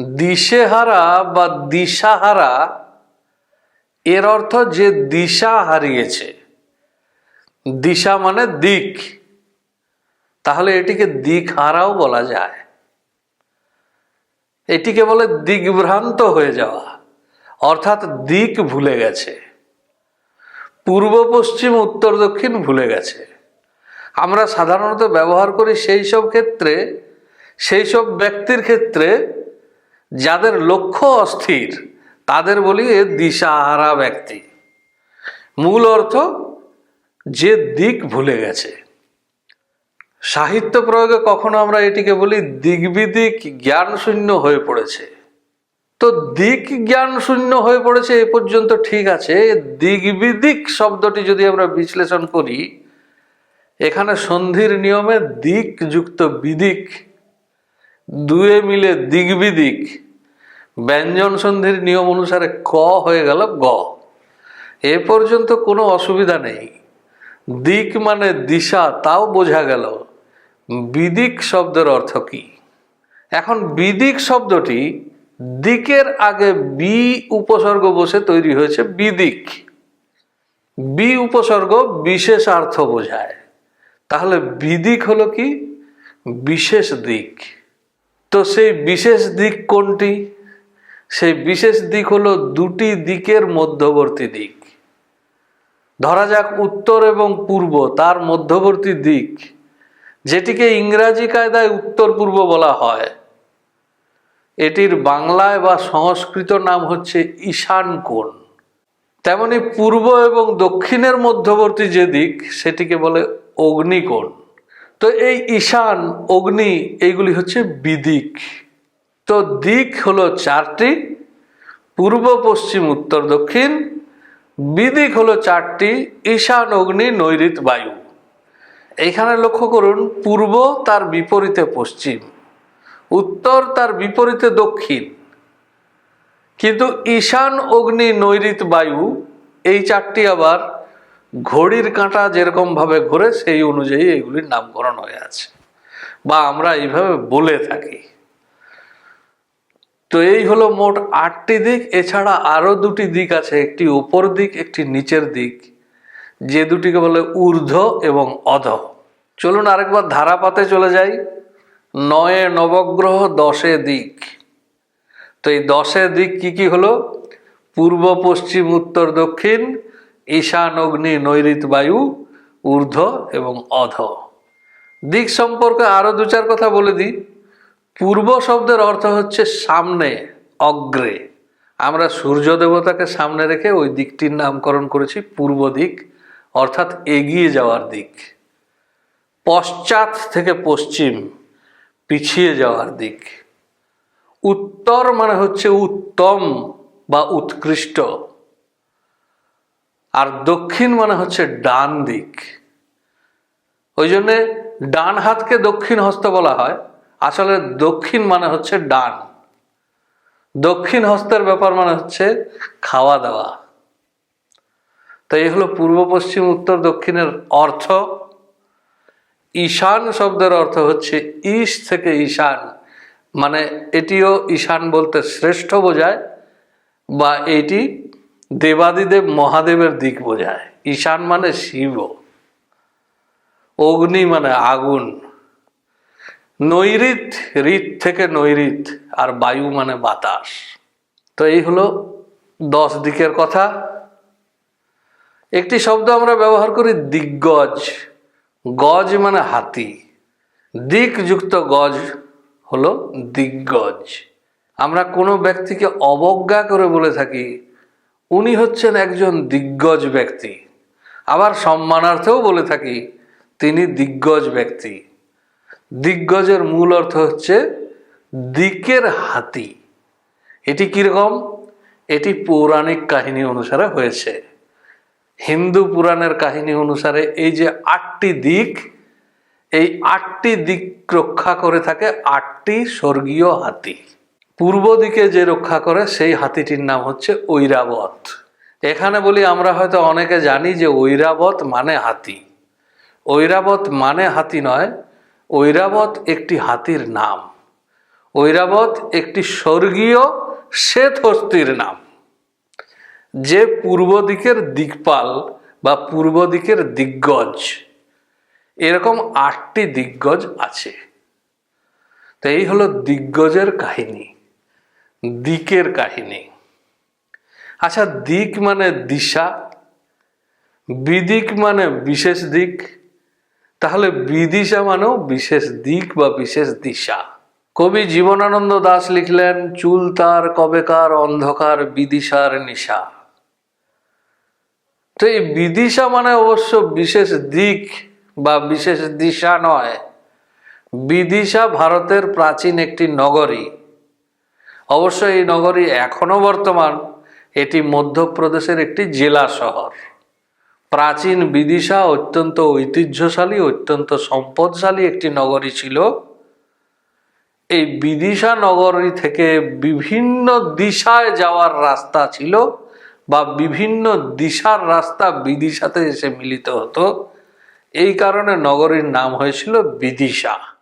দিশেহারা বা দিশাহারা, এর অর্থ যে দিশা হারিয়েছে। দিশা মানে দিক। তাহলে এটিকে দিক হারাও বলা যায়। এটিকে বলে দিগ্ভ্রান্ত হয়ে যাওয়া, অর্থাৎ দিক ভুলে গেছে। পূর্ব, পশ্চিম, উত্তর, দক্ষিণ ভুলে গেছে। আমরা সাধারণত ব্যবহার করি সেই সব ক্ষেত্রে, সেই সব ব্যক্তির ক্ষেত্রে যাদের লক্ষ্য অস্থির, তাদের বলি এ দিশাহারা ব্যক্তি। মূল অর্থ, যে দিক ভুলে গেছে। সাহিত্য প্রয়োগে কখনো আমরা এটিকে বলি দিগ্বিদিক জ্ঞান শূন্য হয়ে পড়েছে। তো দিক জ্ঞান শূন্য হয়ে পড়েছে এ পর্যন্ত ঠিক আছে, দিগ্বিদিক শব্দটি যদি আমরা বিশ্লেষণ করি, এখানে সন্ধির নিয়মে দিক যুক্ত বিদিক, দুয়ে মিলে দিগ্বিদিক ব্যঞ্জন সন্ধির নিয়ম অনুসারে ক হয়ে গেল গ। এ পর্যন্ত কোনো অসুবিধা নেই। দিক মানে দিশা, তাও বোঝা গেল। বিদিক শব্দের অর্থ কি? এখন বিদিক শব্দটি দিকের আগে বি উপসর্গ বসে তৈরি হয়েছে বিদিক। বি উপসর্গ বিশেষ অর্থ বোঝায়। তাহলে বিদিক হলো কি? বিশেষ দিক। তো সেই বিশেষ দিক কোনটি? সেই বিশেষ দিক হলো দুটি দিকের মধ্যবর্তী দিক। ধরা যাক উত্তর এবং পূর্ব, তার মধ্যবর্তী দিক, যেটিকে ইংরাজি কায়দায় উত্তর পূর্ব বলা হয়। এটির বাংলায় বা সংস্কৃত নাম হচ্ছে ঈশান কোণ। তেমনি পূর্ব এবং দক্ষিণের মধ্যবর্তী যে দিক, সেটিকে বলে অগ্নিকোণ। তো এই ঈশান, অগ্নি, এইগুলি হচ্ছে বিদিক। তো দিক হলো চারটি, পূর্ব, পশ্চিম, উত্তর, দক্ষিণ। বিদিক হলো চারটি, ঈশান, অগ্নি নৈরিত বায়ু। এইখানে লক্ষ্য করুন, পূর্ব তার বিপরীতে পশ্চিম, উত্তর তার বিপরীতে দক্ষিণ। কিন্তু ঈশান, অগ্নি নৈরিত বায়ু, এই চারটি আবার ঘড়ির কাঁটা যেরকম ভাবে ঘোরে, সেই অনুযায়ী এগুলির নামকরণ হয়ে আছে। বা আমরা এইভাবে বলে থাকি। তো এই হলো মোট আটটি দিক, এছাড়া আরও দুটি দিক আছে, একটি উপর দিক, একটি নিচের দিক। যে দুটিকে বলে ঊর্ধ্ব এবং অধ। চলুন আরেকবার ধারাপাতে চলে যাই। নয়ে নবগ্রহ, দশে দিক। তো এই দশে দিক কি কি হলো? পূর্ব, পশ্চিম, উত্তর, দক্ষিণ, ঈশান, অগ্নি নৈরিত বায়ু, ঊর্ধ্ব এবং অধ। দিক সম্পর্কে আরও দু চার কথা বলে দিই। পূর্ব শব্দের অর্থ হচ্ছে সামনে, অগ্রে। আমরা সূর্য দেবতাকে সামনে রেখে ওই দিকটির নামকরণ করেছি, পূর্ব দিক, অর্থাৎ এগিয়ে যাওয়ার দিক। পশ্চাৎ থেকে পশ্চিম, পিছিয়ে যাওয়ার দিক। উত্তর মানে হচ্ছে উত্তম বা উৎকৃষ্ট। আর দক্ষিণ মানে হচ্ছে ডান দিক। ওই জন্যে ডান হাতকে দক্ষিণ হস্ত বলা হয়। আসলে দক্ষিণ মানে হচ্ছে ডান। দক্ষিণ হস্তের ব্যাপার মানে হচ্ছে খাওয়া দাওয়া। তো এই হলো পূর্ব, পশ্চিম, উত্তর, দক্ষিণের অর্থ। ঈশান শব্দের অর্থ হচ্ছে ঈশ থেকে ঈশান। মানে এটিও ঈশান বলতে শ্রেষ্ঠ বোঝায় বা এটি দেবাদিদেব মহাদেবের দিক বোঝায়। ঈশান মানে শিব। অগ্নি মানে আগুন। নৈরিত ঋত থেকে নৈরিত আর বায়ু মানে বাতাস। তো এই হলো দশ দিকের কথা। একটি শব্দ আমরা ব্যবহার করি দিগ্গজ। গজ মানে হাতি। দিকযুক্ত গজ হলো দিগ্গজ। আমরা কোনো ব্যক্তিকে অবজ্ঞা করে বলে থাকি, উনি হচ্ছেন একজন দিগ্গজ ব্যক্তি। আবার সম্মানার্থেও বলে থাকি, তিনি দিগ্গজ ব্যক্তি। দিগ্গজের মূল অর্থ হচ্ছে দিকের হাতি। এটি কীরকম? এটি পৌরাণিক কাহিনী অনুসারে হয়েছে। হিন্দু পুরাণের কাহিনী অনুসারে এই যে আটটি দিক, এই আটটি দিক রক্ষা করে থাকে আটটি স্বর্গীয় হাতি। পূর্ব দিকে যে রক্ষা করে সেই হাতিটির নাম হচ্ছে ঐরাবত। এখানে বলি আমরা হয়তো অনেকে জানি যে ঐরাবত মানে হাতি। ঐরাবত মানে হাতি নয় ঐরাবত একটি হাতির নাম। ঐরাবত একটি স্বর্গীয় শ্বেত হস্তির নাম। যে পূর্ব দিকের দিকপাল বা পূর্ব দিকের দিগ্গজ, এরকম আটটি দিগ্গজ আছে। তো এই হলো দিগ্গজের কাহিনী, দিকের কাহিনী। আচ্ছা দিক মানে দিশা, বিদিক মানে বিশেষ দিক তাহলে বিদিশা মানেও বিশেষ দিক বা বিশেষ দিশা। কবি জীবনানন্দ দাস লিখলেন, চুল তার কবেকার অন্ধকার বিদিশার নিশা। তো এই বিদিশা মানে অবশ্য বিশেষ দিক বা বিশেষ দিশা নয়। বিদিশা ভারতের প্রাচীন একটি নগরী। অবশ্য এই নগরী এখনও বর্তমান। এটি মধ্যপ্রদেশের একটি জেলা শহর। প্রাচীন বিদিশা অত্যন্ত ঐতিহ্যশালী, অত্যন্ত সম্পদশালী একটি নগরী ছিল। এই বিদিশা নগরী থেকে বিভিন্ন দিশায় যাওয়ার রাস্তা ছিল বা বিভিন্ন দিশার রাস্তা বিদিশাতে এসে মিলিত হতো। এই কারণে নগরীর নাম হয়েছিল বিদিশা।